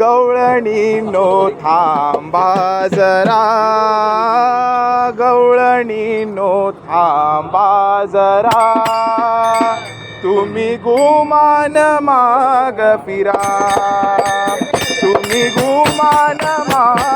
गवळणी no थांबा जरा. गवळणी no थांबा जरा. तुम्ही गुमान माग फिरा. तुम्ही गुमान माग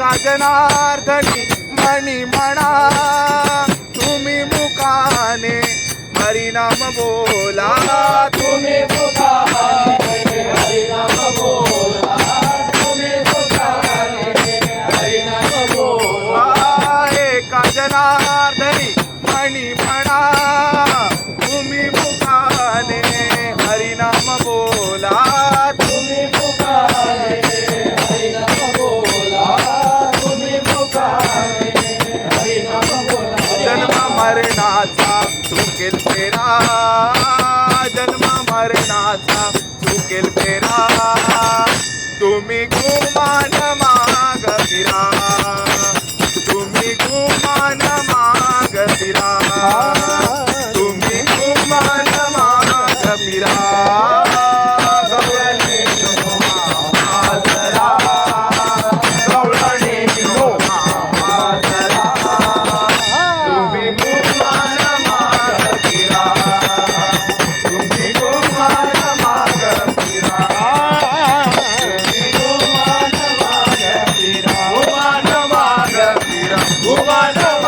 काजनार्दनी मनी म्हणा? तुम्ही मुखाने हरिनाम बोला. तुम्ही मुखाने हरिनाम बोला. तुम्ही मुखाने हरिनाम बोला. हे काजनार्दनी मनी म्हणा. मरणाचा चुकेल फेरा. जन्मा मरणाचा चुकेल फेरा. तुम्ही गुमान Humano